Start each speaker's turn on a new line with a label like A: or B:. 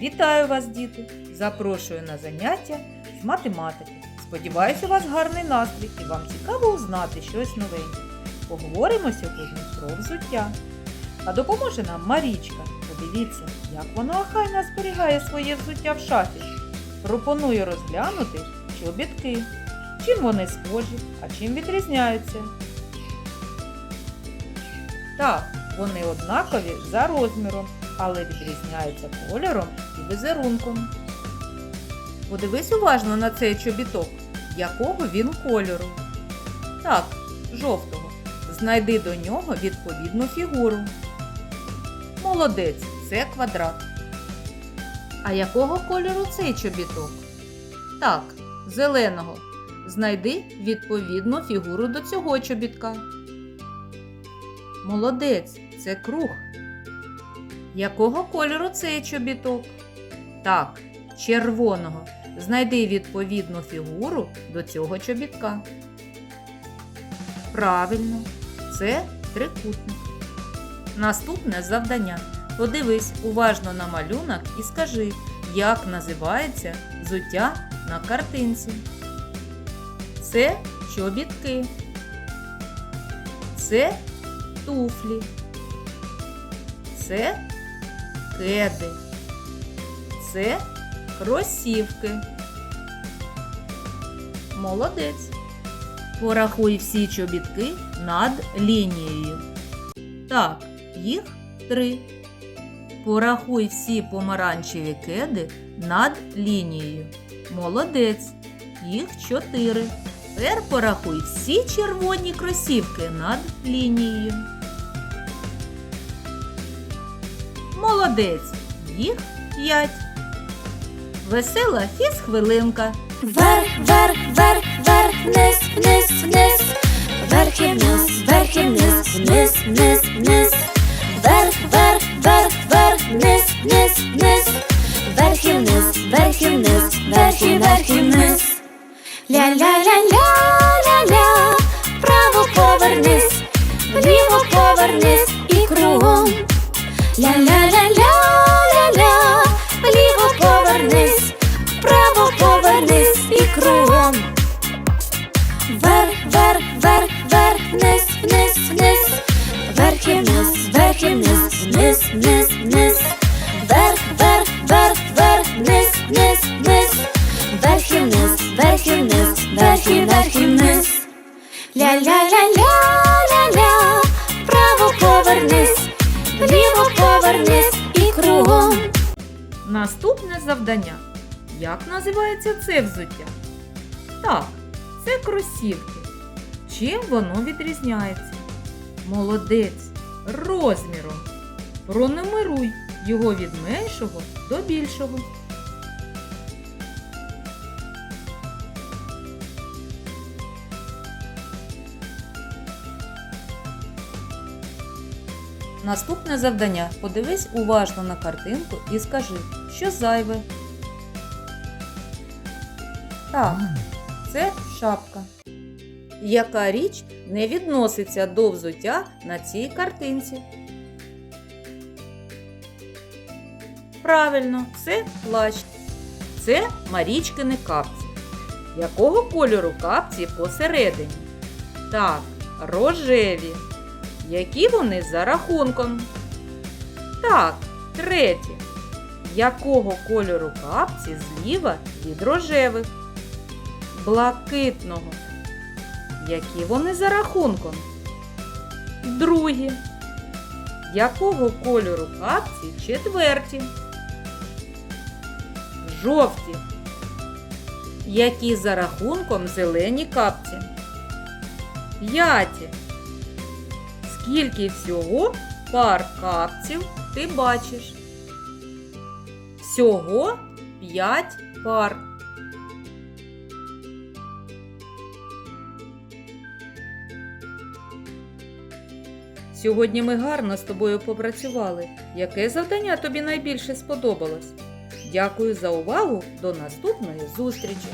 A: Вітаю вас, діти! Запрошую на заняття з математики. Сподіваюся, у вас гарний настрій і вам цікаво узнати щось новеньке. Поговоримо сьогодні про взуття. А допоможе нам Марічка. Подивіться, як вона охайно зберігає своє взуття в шафі. Пропоную розглянути чобітки. Чим вони схожі, а чим відрізняються. Так, вони однакові за розміром, але відрізняються кольором і візерунком. Подивись уважно на цей чобіток, якого він кольору. Так, жовтого. Знайди до нього відповідну фігуру. Молодець, це квадрат. А якого кольору цей чобіток? Так, зеленого. Знайди відповідну фігуру до цього чобітка. Молодець, це круг. Якого кольору цей чобіток? Так, червоного. Знайди відповідну фігуру до цього чобітка. Правильно, це трикутник. Наступне завдання. Подивись уважно на малюнок і скажи, як називається взуття на картинці. Це чобітки. Це туфлі. Це кеди. Це кросівки. Молодець. Порахуй всі чобітки над лінією. Так, їх три. Порахуй всі помаранчеві кеди над лінією. Молодець. Їх чотири. Тепер порахуй всі червоні кросівки над лінією. Молодець. Їх п'ять. Весела фіз-хвилинка.
B: Вверх, вверх, вверх, вверх, вниз, вниз, вниз, вверх і вниз, вверх і вниз, вниз, вниз, вниз, вверх, вверх, вверх, вверх, вниз, вниз, вниз, вверх і вниз, вверх і вниз, вверх і вверх і вниз. Ля-ля-ля-ля-ля-ля, вправо повернись, вліво повернись і кругом. Ля-ля-ля-ля-ля-ля, вверх, вверх, вниз, вниз, вниз, вверх і вниз, вверх і вниз, вниз, вниз, вниз, вверх, вверх, вверх, вверх, вниз, вниз, вниз, вверх і вниз, вверх і вниз, вверх і вверх і вниз. Ля-ля-ля-ля-ля-ля, вправо повернись, вліво повернись і кругом.
A: Наступне завдання. Як називається це взуття? Так, це кросівки. Чим воно відрізняється? Молодець, розміром. Пронумеруй його від меншого до більшого. Наступне завдання. Подивись уважно на картинку і скажи, що зайве. Так, це шапка. Яка річ не відноситься до взуття на цій картинці? Правильно, це плащ. Це Марічкини капці. Якого кольору капці посередині? Так, рожеві. Які вони за рахунком? Так, треті. Якого кольору капці зліва від рожевих? Блакитного. Які вони за рахунком? Другі. Якого кольору капці четверті? Жовті. Які за рахунком зелені капці? П'яті. Скільки всього пар капців ти бачиш? Всього 5 пар. Сьогодні ми гарно з тобою попрацювали. Яке завдання тобі найбільше сподобалось? Дякую за увагу. До наступної зустрічі!